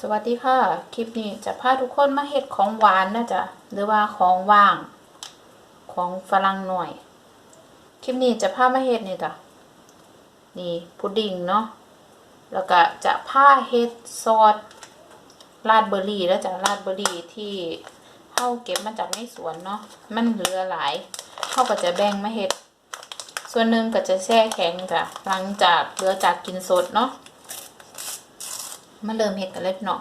สวัสดีค่ะ คลิปนี้จะพาทุกคนมาเฮ็ดของหวานนะจ๊ะหรือว่าของว่าง ของฝรั่งหน่อย คลิปนี้จะพามาเฮ็ดนี่จ้ะนี่พุดดิ้งเนาะแล้วก็จะพาเฮ็ดซอสราดเบอร์รี่แล้วจ้ะราดเบอร์รี่ที่เฮาเก็บมาจากในสวนเนาะมันเหลือหลายเฮาก็จะแบ่งมาเฮ็ดส่วนหนึ่งก็จะแช่แข็งจ้ะหลังจากเหลือจากกินสดเนาะ มาเริ่มเห็ดกันเลยพี่น้อง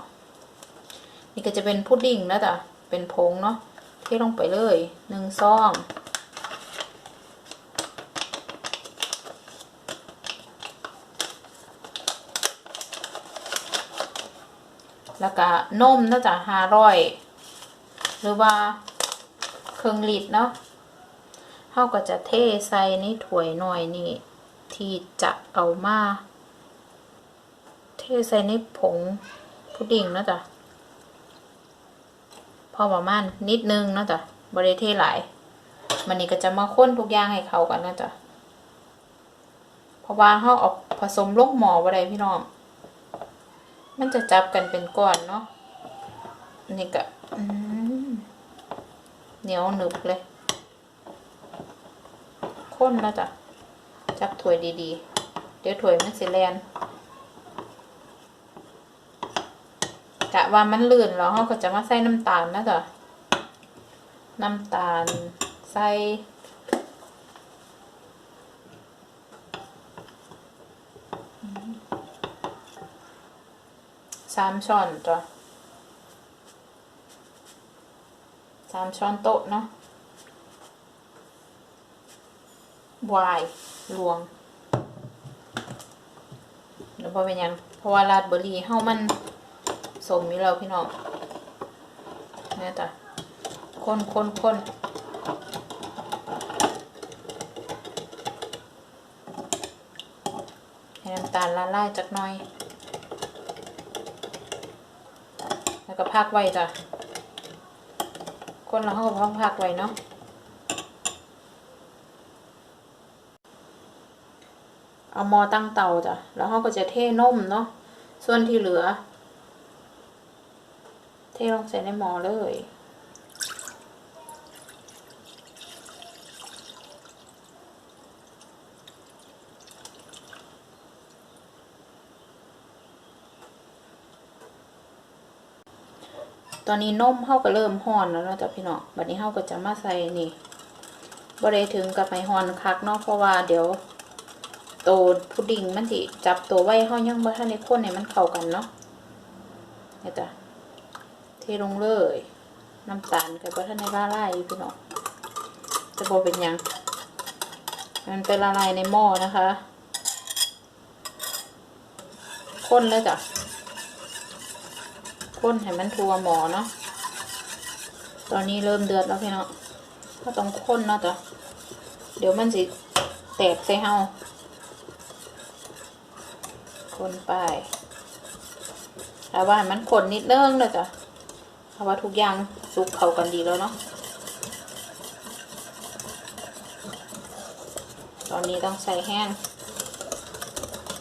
นี่ก็จะเป็นพุดดิ้งแล้วจ้ะเป็นผงเนาะเทลงไปเลยหนึ่งซองแล้วก็นมนะจ๊ะห้าร้อยหรือว่าเครื่องลิตรเนาะเฮาก็จะเทใส่ในถ้วยหน่อยนี่ที่จะเอามา เทใส่ในผงพุดดิ้งนะจ๊ะพอประมาณนิดนึงนะจ๊ะบริเทหลาย มันนี่ก็จะมาค้นทุกอย่างให้เข้ากันนะจ๊ะเพราะว่าเขาเอาผสมลงหมอบ่ได้พี่น้อง มันจะจับกันเป็นก้อนเนาะนี่ก็อืมเหนียวหนึบเลย ข้นนะจ๊ะจับถ้วยดีๆ เดี๋ยวถ้วยมันสิแลน กะว่ามันลื่นแล้วเราก็จะมาใส่น้ำตาลนะจ๊ะน้ำตาลใส่สามช้อนจ้ะสามช้อนโต๊ะเนาะวายรวงแล้วพอเป็นยังเพราะว่าราดเบอร์รี่เฮ้ามัน สมอยู่แล้วพี่น้องเนี่ยจ้ะคนคนคนให้น้ำตาลละลายจักหน่อย แล้วก็พักไว้จ้ะคนเราเขาก็พักพักไว้เนาะเอาหมอตั้งเตาจ้ะ แล้วเขาก็จะเทนมเนาะ ส่วนที่เหลือ เทลงใส่ในหม้อเลย ตอนนี้นมเฮาก็เริ่มฮ้อนแล้วเนาะจ้ะพี่น้องบัดนี้เฮาก็จะมาใส่นี่บ่ได้ถึงกับให้ฮอนคักเนาะเพราะว่าเดี๋ยวโตพุดดิ้งมันสิจับตัวไว้เฮายังบ่ทันได้คนให้มันเข้ากันเนาะเนี่ยจ้ะ เทลงเลยน้ำตาลกับว่าท่านในละลายอยู่พี่น้องจะบอกเป็นยังมันเป็นละลายในหม้อนะคะข้นแล้วจ้ะข้นให้มันทัวหม้อเนาะตอนนี้เริ่มเดือดแล้วพี่น้องก็ต้องข้นเนาะจ้ะเดี๋ยวมันสิแตกใส่เฮาคนไปแต่ว่ามันขนนิดนึงเลยจ้ะ เพราะว่าทุกอย่างสุกเข้ากันดีแล้วเนาะตอนนี้ต้องใส่แห้ง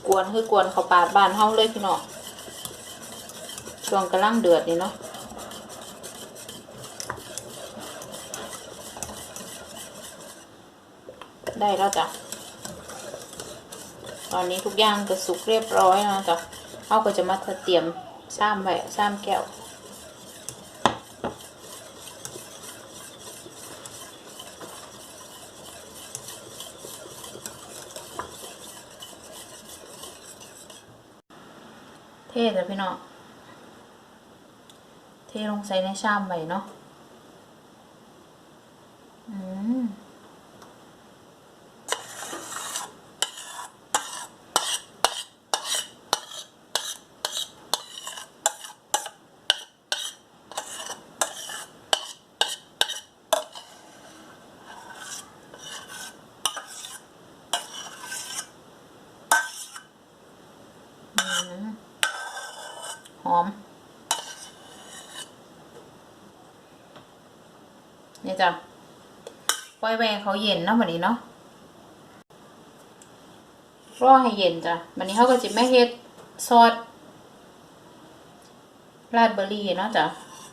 กวนคือกวนเขาปาดบานเฮาเลยพี่น้องช่วงกำลังเดือดนี่เนาะได้แล้วจ้ะ ตอนนี้ทุกอย่างก็สุกเรียบร้อยแล้วจ้ะเขาก็จะมาเตรียมซ้ำไว้ซ้ำแก้ว เทจ้ะพี่น้องเทลงใส่ในชามไปเนาะอืม นี่จะปล่อยแวงเขาเย็นเนาะวันนี้เนาะรอให้เย็นจ้ะวันนี้เขาก็จะไม่เฮ็ดซอสราดเบอร์รี่เนาะจ้ะ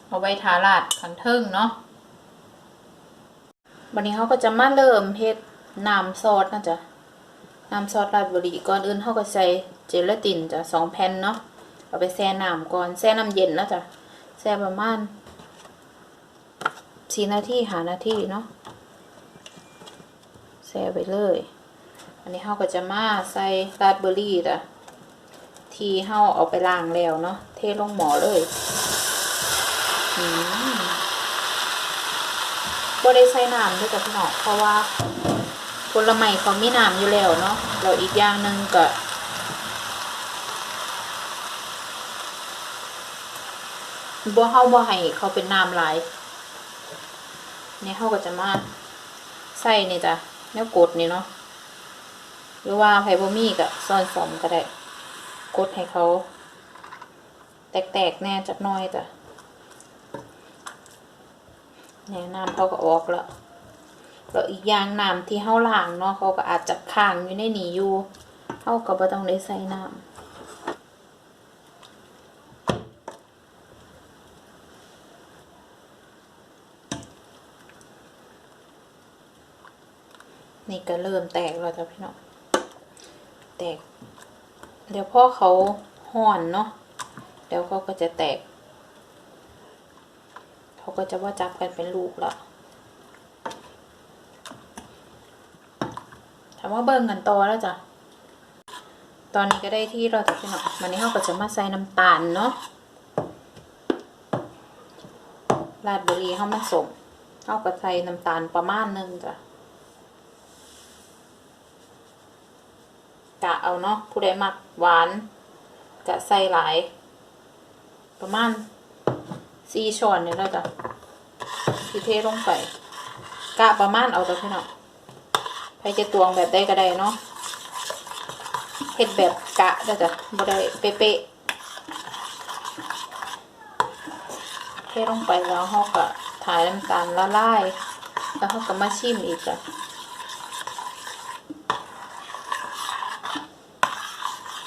เอาไว้ทาราดขังเทิงเนาะวันนี้เขาก็จะมาเริ่มเฮ็ดน้ำซอสนะจ๊ะน้ำซอสราดเบอร์รี่ก่อนอื่นเขาก็ใส่เจลาตินจ้ะสองแผ่นเนาะเอาไปแช่น้ำก่อนแช่น้ำเย็นนะจ๊ะแช่ประมาณ สี่นาทีหานาทีเนาะแช่ไปเลย อันนี้เขาก็จะมาใส่ราดเบอร์รี่จ้ะที่เฮาเอาไปล้างแล้วเนาะเทลงหมอเลยบ่ได้ใส่น้ำด้วยจ้ะพี่น้องเพราะว่าผลไม้เขามีน้ำอยู่แล้วเนาะแล้วอีกอย่างหนึ่งก็บ่เฮาบ่ให้เขาเป็นน้ำหลาย เนี่ยเฮาก็จะมาใส่นี่จ้ะแนวกดนี่เนาะหรือว่าไผบ่มีก็ซ่อนสมก็ได้กดให้เขา แตกๆแน่จักน่อยจ้ะเนี่ยน้ำเขาก็ออกแล้วแล้วอีกอย่างน้ำที่เฮาล้างเนาะเขาก็อาจจะค้างอยู่ในนี้อยู่เฮาก็บ่ต้องได้ใส่น้ำ นี่ก็เริ่มแตกแล้วจ้ะพี่น้องแตก เดี๋ยวพ่อเขาห่อนเนาะเดี๋ยวเขาก็จะแตก เขาก็จะว่าจับกันเป็นลูกล้วถามว่าเบิ่งกันต่อแล้วจ้ะตอนนี้ก็ได้ที่เราจะพี่น้องวันนี้เขาก็จะมาใส่น้ำตาลเนาะราดบอร์รี่เขามาส่งเขาก็ใส่น้ำตาลประมาณนึงจ้ะ กะเอาเนาะผู้ใดมักหวานกะใส่หลาย ประมาณสี่ช้อนเนี่แล้วจ้ะที่เทลงไปกะประมาณเอาตัวพี่น้องใครจะตวงแบบได้ก็ได้เนาะเฮ็ดแบบกะได้จ้ะบ่ได้เป๊ะๆเทลงไปแล้วเฮาก็ถ่ายน้ำตาลละลาย แล้วเฮาก็มาชิมอีกจ้ะ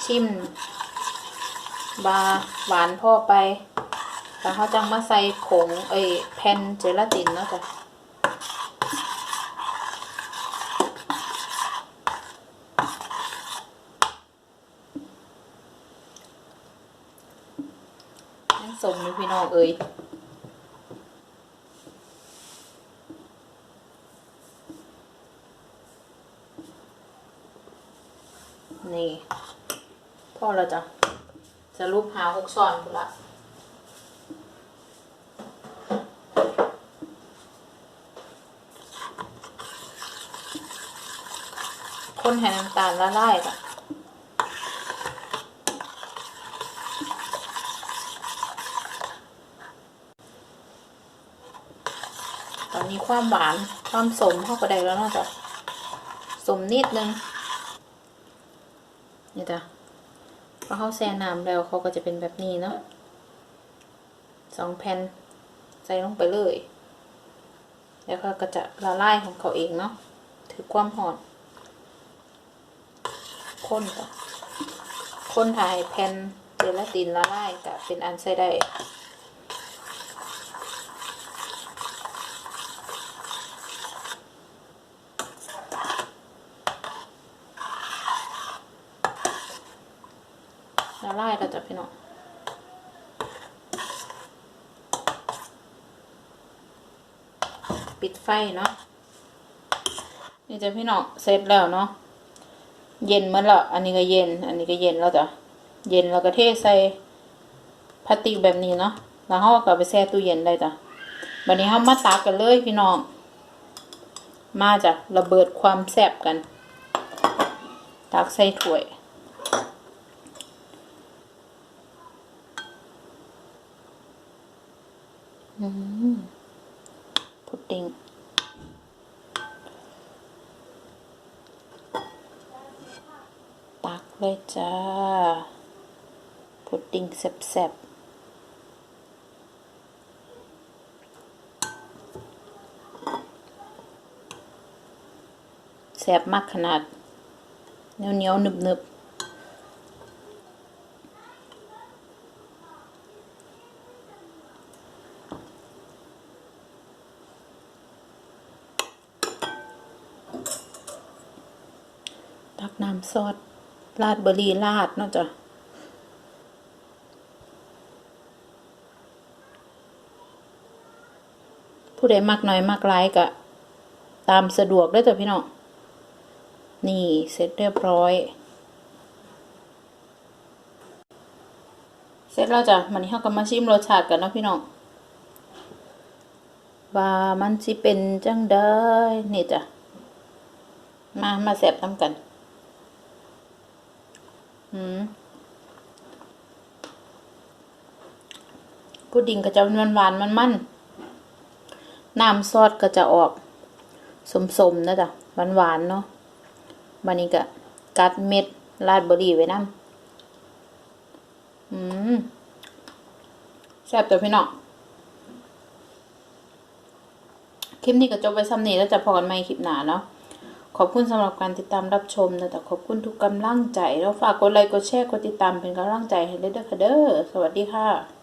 ชิม บาหวานพ่อไปแล้วเขาจังมาใส่ผงเอ้ยแผ่นเจลาตินเนาะจ้ะยังสมอยู่พี่น้องเอ้ยนี่ พ อแล้วจ้ะจะรูปหาหกช้อนกูละคนให้น้ำตาลละลายจ้ะตอนนี้ความหวานความสมเข้าก็ได้แล้วนาะจ้ะสมนิดนึง นี่จ้ะ พอเขาแช่น้ำแล้วเขาก็จะเป็นแบบนี้เนาะสองแผ่นใส่ลงไปเลย แล้วเขาก็จะละลายของเขาเองเนาะถือความหอมข้นต่อข้นถ่ายแผ่นเจลาตินละลายกับเป็นอันใส่ได้ ละลายแล้วจ้ะพี่น้องปิดไฟเนาะนี่จ้ะพี่น้องเสร็จแล้วเนาะเย็นเมื่อละอันนี้ก็เย็น อันนี้ก็เย็นแล้วจ้ะเย็นแล้วก็เทใส่พลาสติกแบบนี้เนาะแล้วเราก็ไปแช่ตู้เย็นได้จ้ะวันนี้เรามาตักกันเลยพี่น้อง มาจ้ะระเบิดความแซ่บกัน ตักใส่ถ้วย อืม พุดดิ้งตักเลยจ้า พุดดิ้งแซ่บแซ่บมากขนาดเหนียวเหนียวๆหนึบหนึบๆ ซอสราดเบอร์รี่ราดเนาะจ้ะผู้ใดมักน้อยมักหลายก็ตามสะดวกเด้จ้ะพี่น้องนี่เสร็จเรียบร้อย เสร็จแล้วจ้ะมันนี้เราก็มาชิมรสชาติกันนะพี่น้องว่ามันสิเป็นจังได้นี่จ้ะมามาแสบน้ำกัน พุดดิ้งก็จะหวานหวานมันมันน้ำซอสก็จะออกสมๆนะจ๊ะหวานหวานเนาะวันนี้ก็กัดเม็ดราดเบอร์รี่ไว้น้ำอืมแซ่บตัวพี่น้องคลิปนี้ก็จบไปซ้ำนี้แล้วจะพอกันใหม่คลิปหนาเนาะ ขอบคุณสำหรับการติดตามรับชมนะแต่ขอบคุณทุกกำลังใจ แล้วฝากกดไลค์กดแชร์กดติดตามเป็นกำลังใจให้เลยเด้อค่ะเด้อสวัสดีค่ะ